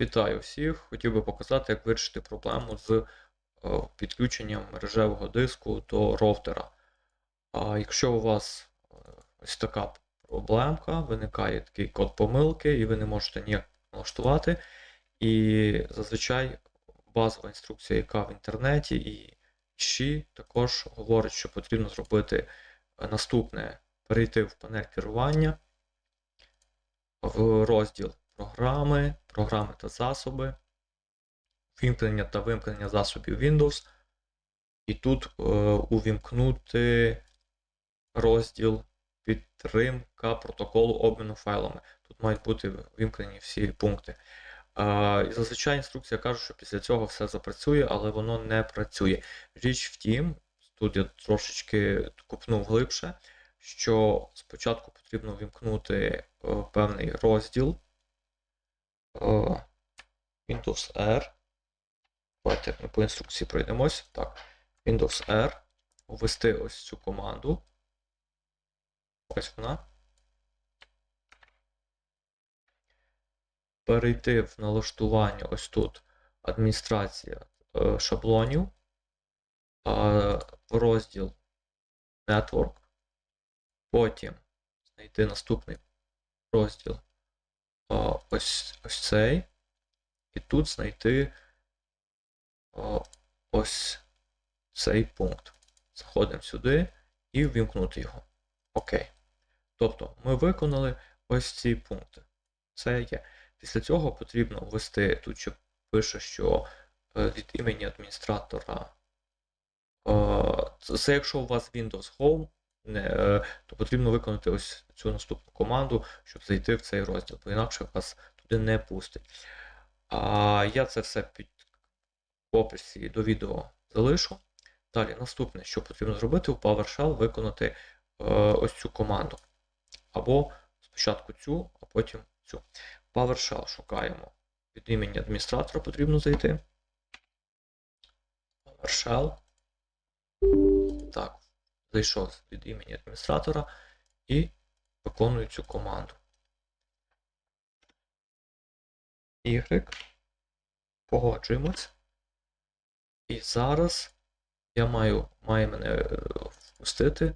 Вітаю всіх! Хотів би показати, як вирішити проблему з е, підключенням мережевого диску до роутера. Якщо у вас е, ось така проблемка, виникає такий код помилки, і ви не можете ніяк налаштувати. І зазвичай базова інструкція, яка в інтернеті, і ще також говорить, що потрібно зробити е, наступне: перейти в панель керування в розділ програми, програми та засоби, вімкнення та вимкнення засобів Windows. І тут е, увімкнути розділ підтримка протоколу обміну файлами. Тут мають бути вимкнені всі пункти. Е, і зазвичай інструкція каже, що після цього все запрацює, але воно не працює. Річ в тім, тут я трошечки купнув глибше, що спочатку потрібно вімкнути е, певний розділ Windows R. Давайте ми по інструкції пройдемось. Так, Windows R. Ввести ось цю команду. Ось вона. Перейти в налаштування ось тут адміністрація е, шаблонів. е, в розділ Network. Потім знайти наступний розділ а, ось, ось цей. І тут знайти а, ось цей пункт. Заходимо сюди і ввімкнути його. Окей. Тобто ми виконали ось ці пункти. Це є. Після цього потрібно ввести тут, що пише, що е, від імені адміністратора. е, це якщо у вас Windows Home, не, е, то потрібно виконати ось цю наступну команду, щоб зайти в цей розділ, бо інакше вас туди не пустить. А я це все під описі до відео залишу. Далі, наступне, що потрібно зробити, у PowerShell виконати е, ось цю команду. Або спочатку цю, а потім цю. PowerShell шукаємо. Від імені адміністратора потрібно зайти. PowerShell. Зайшов від імені адміністратора і виконую цю команду. Y. Погоджуємось. І зараз я маю, має мене е, впустити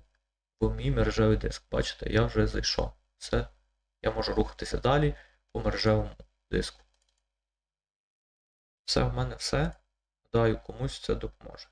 в мій мережевий диск. Бачите, я вже зайшов. Все. Я можу рухатися далі по мережевому диску. Все, в мене все. Гадаю, комусь це допоможе.